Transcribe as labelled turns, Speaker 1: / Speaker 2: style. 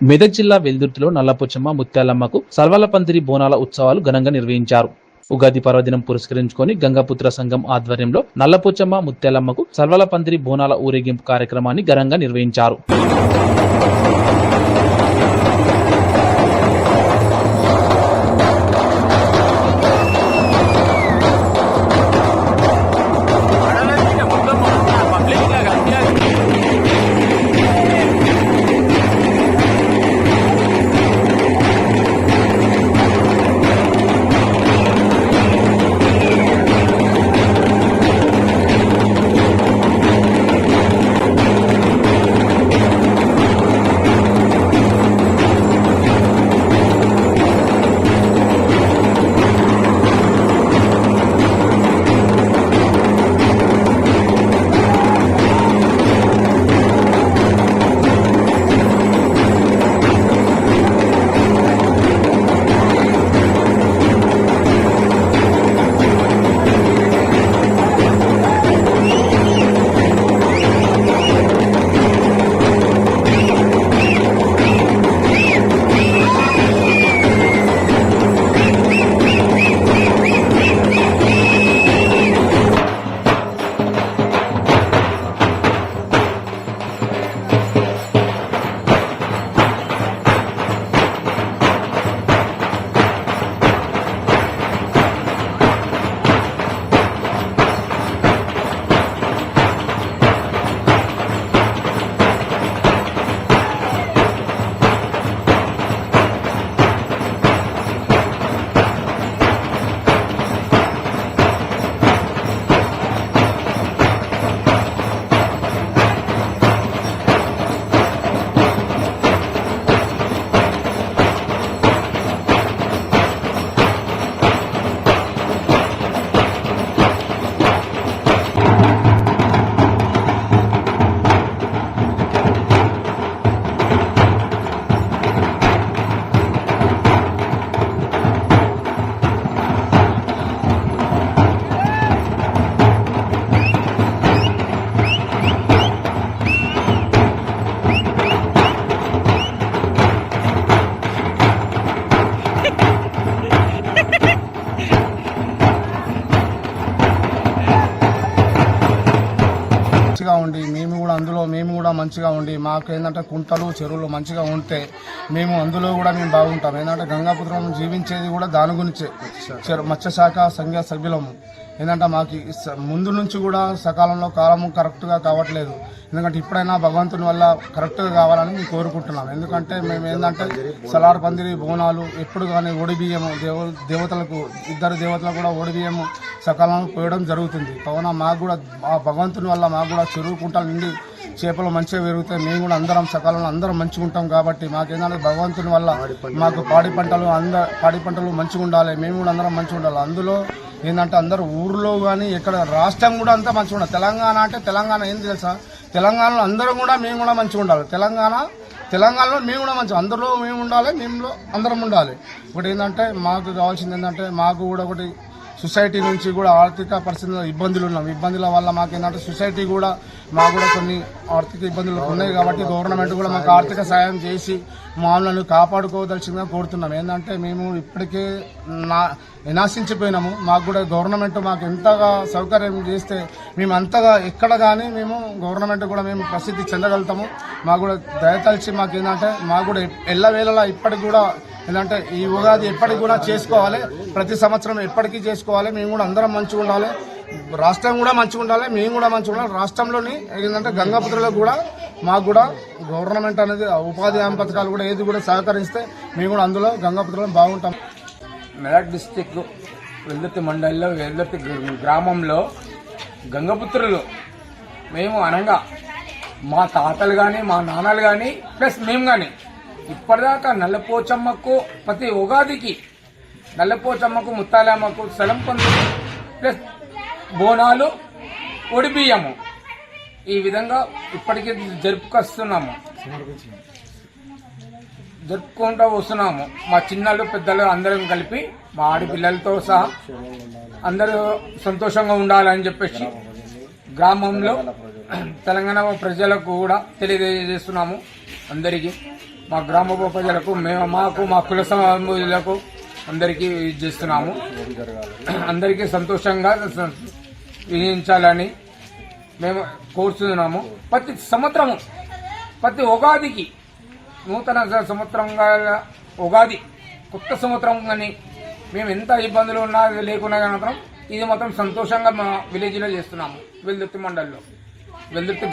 Speaker 1: మెదక్ జిల్లా వెల్దుర్తిలో నల్లపోచమ్మ ముత్యాలమ్మకు సర్వలపందిరి బోనాల ఉత్సవాలు ఘనంగా నిర్వహించారు. ఉగాది పర్వదినం పురస్కరించుకొని గంగాపుత్ర సంఘం ఆధ్వర్యంలో నల్లపోచమ్మ ముత్యాలమ్మకు సర్వలపందిరి బోనాల ఊరేగింపు కార్యక్రమాన్ని ఘనంగా నిర్వహించారు.
Speaker 2: ఉండి మేము కూడా అందులో మేము కూడా మంచిగా ఉండి మాకు ఏంటంటే కుంటలు చెరువులు మంచిగా ఉంటే మేము అందులో కూడా మేము బాగుంటాం. ఏంటంటే గంగాపుత్రం జీవించేది కూడా దాని గురించే. మత్స్యశాఖ సంఘ సభ్యులము. ఏంటంటే మాకు స- ముందు నుంచి కూడా సకాలంలో కాలము కరెక్ట్గా కావట్లేదు. ఎందుకంటే ఇప్పుడైనా భగవంతుని వల్ల కరెక్ట్గా కావాలని మేము కోరుకుంటున్నాం. ఎందుకంటే మేము ఏంటంటే సలార్ పందిరి బోనాలు ఎప్పుడు కానీ ఓడిబియ్యము దేవ దేవతలకు ఇద్దరు దేవతలకు కూడా ఓడిబియ్యము సకాలంలో పోయడం జరుగుతుంది. కావున మాకు కూడా ఆ భగవంతుని వల్ల మాకు కూడా చెరువు కుంటలు నిండి చేపలు మంచిగా పెరుగుతాయి. మేము కూడా అందరం సకాలంలో అందరం మంచిగా ఉంటాం కాబట్టి మాకేందంటే భగవంతుని వల్ల మాకు పాడి పంటలు అంద పాడి పంటలు మంచిగా ఉండాలి. మేము కూడా అందరం మంచిగా ఉండాలి. అందులో ఏంటంటే అందరూ ఊర్లో కానీ ఎక్కడ రాష్ట్రం కూడా అంతా మంచిగా ఉండాలి. తెలంగాణ అంటే తెలంగాణ ఏం తెలుసా? తెలంగాణలో అందరం కూడా మేము కూడా మంచిగా ఉండాలి. తెలంగాణ తెలంగాణలో మేము కూడా మంచి అందరిలో మేము ఉండాలి మేములో అందరం ఉండాలి. ఒకటి ఏంటంటే మాకు కావాల్సింది ఏంటంటే మాకు కూడా ఒకటి సొసైటీ నుంచి కూడా ఆర్థిక పరిస్థితుల్లో ఇబ్బందులు ఉన్నాం. ఇబ్బందుల వల్ల మాకు ఏంటంటే సొసైటీ కూడా మాకు కూడా కొన్ని ఆర్థిక ఇబ్బందులు ఉన్నాయి కాబట్టి గవర్నమెంట్ కూడా మాకు ఆర్థిక సాయం చేసి మామూలను కాపాడుకోదలసిందిగా కోరుతున్నాం. ఏంటంటే మేము ఇప్పటికే నా వినాశించిపోయినాము. మాకు కూడా గవర్నమెంట్ మాకు ఎంతగా సౌకర్యం చేస్తే మేము అంతగా ఎక్కడ కానీ మేము గవర్నమెంట్ కూడా మేము ప్రసిద్ధి చెందగలుగుతాము. మాకు కూడా దయతలిచి మాకు ఏంటంటే మాకు కూడా ఎల్లవేళలా ఇప్పటికి కూడా ఏంటంటే ఈ ఉగాది ఎప్పటికి కూడా చేసుకోవాలి. ప్రతి సంవత్సరం ఎప్పటికీ చేసుకోవాలి. మేము కూడా అందరం మంచిగా ఉండాలి. రాష్ట్రం కూడా మంచిగా ఉండాలి. మేము కూడా మంచిగా ఉండాలి. రాష్ట్రంలోని ఏంటంటే గంగాపుత్రులకు కూడా మాకు కూడా గవర్నమెంట్ అనేది ఉపాధి హామీ పథకాలు కూడా ఏది కూడా సహకరిస్తే మేము కూడా అందులో గంగాపుత్రులు బాగుంటాం.
Speaker 3: మెదక్ డిస్టిక్ వెల్దుర్తి మండలిలో వెల్దుర్తి గ్రామంలో గంగపుత్రులు మేము అనగా మా తాతలు కానీ మా నాన్నలు కానీ ప్లస్ మేము కానీ ఇప్పటిదాకా నల్లపోచమ్మకు ప్రతి ఉగాదికి నల్లపోచమ్మకు ముత్తాలమ్మకు స్థలం పొంది ప్లస్ బోనాలు ఒడిబియ్యము ఈ విధంగా ఇప్పటికీ జరుపుకొస్తున్నాము. జరుపుకుంటూ వస్తున్నాము. మా చిన్నలు పెద్దలు అందరం కలిపి మా ఆడపిల్లలతో సహా అందరూ సంతోషంగా ఉండాలని చెప్పేసి గ్రామంలో తెలంగాణ ప్రజలకు కూడా తెలియజేస్తున్నాము అందరికీ.
Speaker 4: మా గ్రామ ప్రజలకు మేము మాకు మా కుల సమాజులకు అందరికీ ఇది చేస్తున్నాము. అందరికీ సంతోషంగా వినియోగించాలని మేము కోరుతున్నాము ప్రతి సంవత్సరము ప్రతి ఉగాదికి నూతన సంవత్సరంగా ఉగాది కొత్త సంవత్సరం కానీ మేము ఎంత ఇబ్బందులు ఉన్నా లేకున్నా కానీ మాత్రం ఇది మాత్రం సంతోషంగా మా విలేజ్లో చేస్తున్నాము. వెల్దుర్తి మండల్లో. వెల్దుర్తి